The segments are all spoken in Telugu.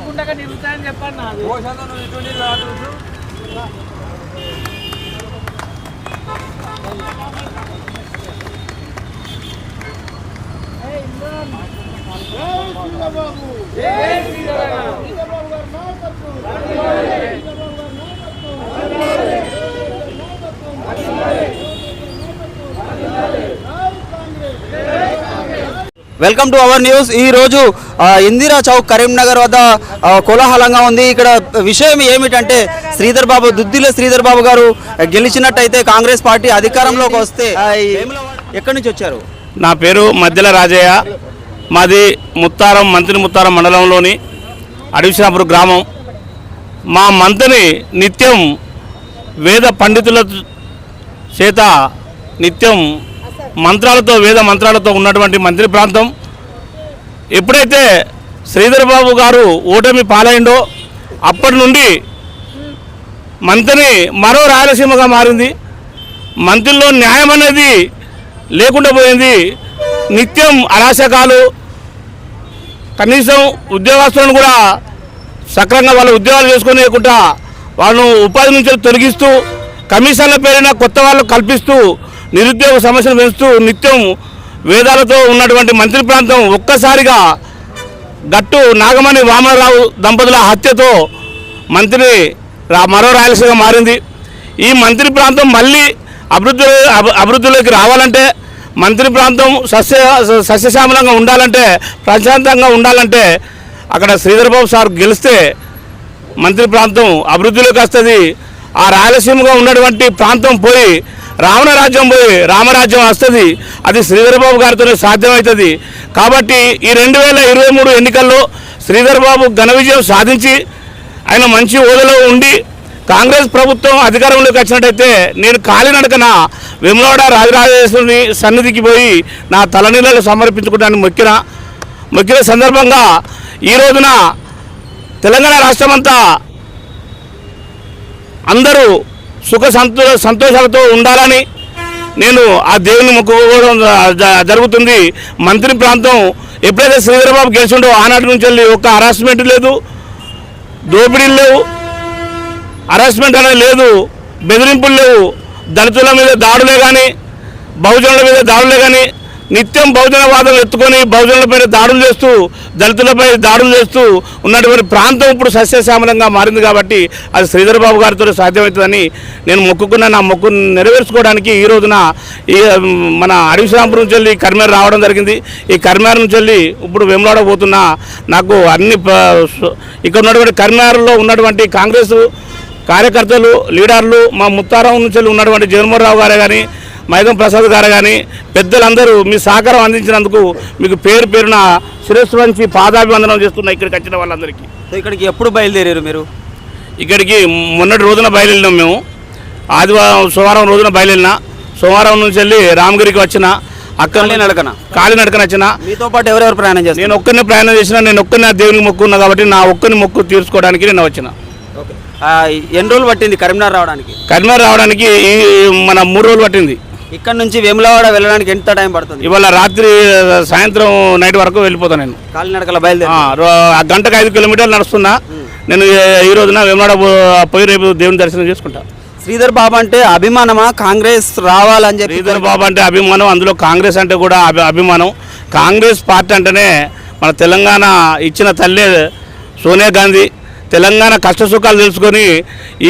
కొట్టకుండా నిలుగుతాయని చెప్పండి నాది. Welcome to our news. ఈ రోజు ఇందిరా చౌక్ కరీంనగర్ వద్ద కోలాహలంగా ఉంది. ఇక్కడ విషయం ఏమిటంటే శ్రీధర్ బాబు దుద్దిల శ్రీధర్ బాబు గారు గెలిచినట్టయితే కాంగ్రెస్ పార్టీ అధికారంలోకి వస్తే ఎక్కడి నుంచి వచ్చారు? నా పేరు మధ్యల రాజయ్య. మాది ముత్తారం మంత్రి ముత్తారం మండలంలోని అడవిశాపురం గ్రామం. మా మంత్రిని నిత్యం వేద పండితుల చేత నిత్యం మంత్రాలతో వేద మంత్రాలతో ఉన్నటువంటి మంత్రి ప్రాంతం. ఎప్పుడైతే శ్రీధర్ బాబు గారు ఓటమి పాలైండో అప్పటి నుండి మంత్రిని మరో రాయలసీమగా మారింది. మంత్రుల్లో న్యాయం అనేది లేకుండా పోయింది. నిత్యం అరాశకాలు కనీసం ఉద్యోగస్తులను కూడా సక్రంగా వాళ్ళ ఉద్యోగాలు చేసుకునేకుండా వాళ్ళను ఉపాధి నుంచి తొలగిస్తూ కమిషన్ల పేరిన కొత్త వాళ్ళు కల్పిస్తూ నిరుద్యోగ సమస్యను పెంచుతూ నిత్యం వేదాలతో ఉన్నటువంటి మంత్రి ప్రాంతం ఒక్కసారిగా గట్టు నాగమణి వామనరావు దంపతుల హత్యతో మంత్రి మరో రాయలసీమ మారింది. ఈ మంత్రి ప్రాంతం మళ్ళీ అభివృద్ధి అభి- అభివృద్ధిలోకి రావాలంటే మంత్రి ప్రాంతం సస్య సస్యశ్యామలంగా ఉండాలంటే ప్రశాంతంగా ఉండాలంటే అక్కడ శ్రీధర్బాబు సార్ గెలిస్తే మంత్రి ప్రాంతం అభివృద్ధిలోకి వస్తుంది. ఆ రాయలసీమగా ఉన్నటువంటి ప్రాంతం పోయి రావణ రాజ్యం పోయి రామరాజ్యం వస్తుంది అది శ్రీధర్బాబు గారితోనే సాధ్యమవుతుంది కాబట్టి ఈ రెండు వేల ఇరవై మూడు ఎన్నికల్లో శ్రీధర్బాబు ఘన విజయం సాధించి ఆయన మంచి హోదాలో ఉండి కాంగ్రెస్ ప్రభుత్వం అధికారంలోకి వచ్చినట్టయితే నేను కాలినడకన వెములవాడ రాజరాజేశ్వరుని సన్నిధికి పోయి నా తలనీళ్ళను సమర్పించుకోవడానికి మొక్కిన. మొక్కిన సందర్భంగా ఈ రోజున తెలంగాణ రాష్ట్రమంతా అందరూ సుఖ సంతో సంతోషాలతో ఉండాలని నేను ఆ దేవుని మొక్కుకోవడం జ- జరుగుతుంది. మంత్రి ప్రాంతం ఎప్పుడైతే శ్రీధరబాబు గెలిచిండో ఆనాటి నుంచి వెళ్ళి ఒక్క హరాస్మెంట్ లేదు దోపిడీలు లేవు హరాస్మెంట్ అనేది లేదు బెదిరింపులు లేవు దళితుల మీద దాడులే కానీ బహుజనుల మీద దాడులే కానీ నిత్యం బహుజనవాదం ఎత్తుకొని బహుజనులపై దాడులు చేస్తూ దళితులపై దాడులు చేస్తూ ఉన్నటువంటి ప్రాంతం ఇప్పుడు సస్యశ్యామలంగా మారింది కాబట్టి అది శ్రీధర్ బాబు గారితో సాధ్యమవుతుందని నేను మొక్కుకున్న నా మొక్కు నెరవేర్చుకోవడానికి ఈ రోజున ఈ మన అడవిశ్రాంపురం నుంచి వెళ్ళి కర్మేర రావడం జరిగింది. ఈ కర్మేర నుంచి వెళ్ళి ఇప్పుడు వెమ్లాడ పోతున్నా నాకు అన్ని ఇక్కడ ఉన్నటువంటి కర్మేరలో ఉన్నటువంటి కాంగ్రెస్ కార్యకర్తలు లీడర్లు మా ముత్తారం నుంచి ఉన్నటువంటి జగన్మోహన్ రావు గారే కానీ మైదం ప్రసాద్ గారు కానీ పెద్దలందరూ మీ సహకారం అందించినందుకు మీకు పేరు పేరున శిరస్సు వంచి పాదాభివందనం చేస్తున్నా ఇక్కడికి వచ్చిన వాళ్ళందరికీ. సో ఇక్కడికి ఎప్పుడు బయలుదేరారు మీరు? ఇక్కడికి మొన్నటి రోజున బయలుదేరినాం మేము. ఆదివారం సోమవారం రోజున బయలుదేరిన. సోమవారం నుంచి వెళ్ళి రామగిరికి వచ్చిన అక్కడ కాలినడకన? కాలినడకన వచ్చిన. మీతో పాటు ఎవరెవరు ప్రయాణం చేస్తారు? నేను ఒక్కరిని ప్రయాణం చేసిన నేను ఒక్కరిని ఆ దేవునికి మొక్కున్నా కాబట్టి నా ఒక్కరిని మొక్కు తీర్చుకోవడానికి నేను వచ్చిన. ఎన్ని రోజులు పట్టింది కరీంనగర్ రావడానికి? కర్మేర రావడానికి ఈ మన మూడు రోజులు పట్టింది. ఇక్కడ నుంచి వేములవాడ వెళ్ళడానికి ఎంత టైం పడుతుంది? ఇవాళ రాత్రి సాయంత్రం నైట్ వరకు వెళ్ళిపోతాను నేను. కాలినడకల బయలుదేరి. గంటకు ఐదు కిలోమీటర్లు నడుస్తున్నా. నేను ఈ- రోజున పో- పోయి రేపు దేవుని దర్శనం చేసుకుంటా. శ్రీధర్ బాబు అంటే అభిమానమా? కాంగ్రెస్ రావాలని చెప్పి శ్రీధర్ బాబు అంటే అభిమానం అందులో కాంగ్రెస్ అంటే కూడా అభి- అభిమానం. కాంగ్రెస్ పార్టీ అంటేనే మన తెలంగాణ ఇచ్చిన తల్లి సోనియా గాంధీ. తెలంగాణ కష్ట సుఖాలు తెలుసుకొని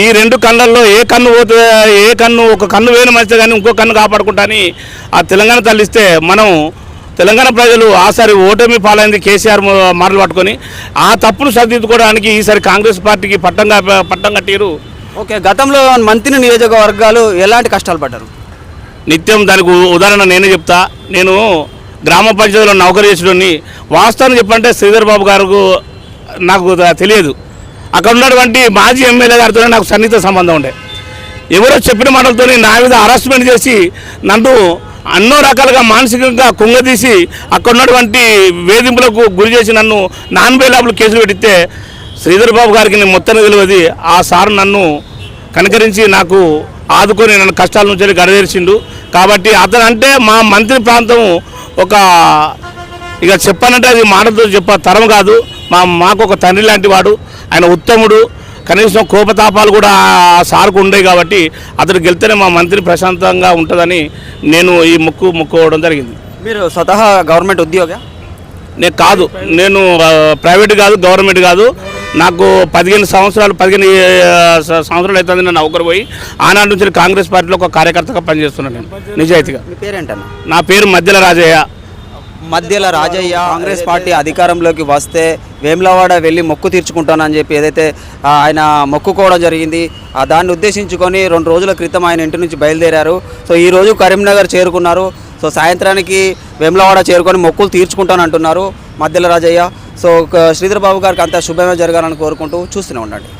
ఈ రెండు కళ్ళల్లో ఏ కన్ను పోతే ఏ కన్ను ఒక కన్ను వేయని మంచిది కానీ ఇంకో కన్ను కాపాడుకుంటాని ఆ తెలంగాణ తల్లి ఇస్తే మనం తెలంగాణ ప్రజలు ఆసారి ఓటమి పాలైంది కేసీఆర్ మాటలు పట్టుకొని ఆ తప్పును సరిదిద్దుకోవడానికి ఈసారి కాంగ్రెస్ పార్టీకి పట్టంగా పట్టం కట్టిరు. ఓకే గతంలో మంత్రి నియోజకవర్గాలు ఎలాంటి కష్టాలు పడ్డారు? నిత్యం దానికి ఉదాహరణ నేనే చెప్తా. నేను గ్రామ పంచాయతీలో నౌకరీ చేసేటోని వాస్తవాన్ని చెప్పంటే శ్రీధర్ బాబు గారు నాకు తెలియదు. అక్కడ ఉన్నటువంటి మాజీ ఎమ్మెల్యే గారితో నాకు సన్నిహిత సంబంధం ఉండే. ఎవరో చెప్పిన మాటలతో నా మీద హరాస్మెంట్ చేసి నన్ను అన్నో రకాలుగా మానసికంగా కుంగదీసి అక్కడ ఉన్నటువంటి వేధింపులకు గురి చేసి నన్ను నాన్ బెయిలబుల్ కేసులు పెట్టితే శ్రీధర్ బాబు గారికి నేను మొత్తం తెలియదు. ఆ సార్ నన్ను కనుకరించి నాకు ఆదుకొని నన్ను కష్టాల నుంచి గడదేర్చిండు కాబట్టి అతను అంటే మా మంత్రి ప్రాంతం ఒక ఇక చెప్పానంటే అది మాటతో చెప్ప తరం కాదు. మా మాకు ఒక తండ్రి లాంటి వాడు ఆయన ఉత్తముడు కనీసం కోపతాపాలు కూడా సార్కు ఉండేవి కాబట్టి అతడు గెలితేనే మా మంత్రి ప్రశాంతంగా ఉంటుందని నేను ఈ మొక్కు మొక్కుకోవడం జరిగింది. మీరు స్వతహా గవర్నమెంట్ ఉద్యోగ? నేను కాదు నేను ప్రైవేట్ కాదు గవర్నమెంట్ కాదు. నాకు పదిహేను సంవత్సరాలు పదిహేను సంవత్సరాలు అవుతుంది నేను నౌకరు పోయి. ఆనాటి నుంచి కాంగ్రెస్ పార్టీలో ఒక కార్యకర్తగా పనిచేస్తున్నాను నేను నిజాయితీగా. పేరేంటన్నా? నా పేరు మధ్యల రాజయ్య. మధ్యల రాజయ్య కాంగ్రెస్ పార్టీ అధికారంలోకి వస్తే వేములవాడ వెళ్ళి మొక్కు తీర్చుకుంటానని చెప్పి ఏదైతే ఆయన మొక్కుకోవడం జరిగింది దాన్ని ఉద్దేశించుకొని రెండు రోజుల క్రితం ఆయన ఇంటి నుంచి బయలుదేరారు. సో ఈ రోజు కరీంనగర్ చేరుకున్నారు. సో సాయంత్రానికి వేములవాడ చేరుకొని మొక్కులు తీర్చుకుంటానంటున్నారు మధ్యల రాజయ్య. సో శ్రీధర్ బాబు గారికి అంతా శుభమే జరగాలని కోరుకుంటూ చూస్తూనే ఉండండి.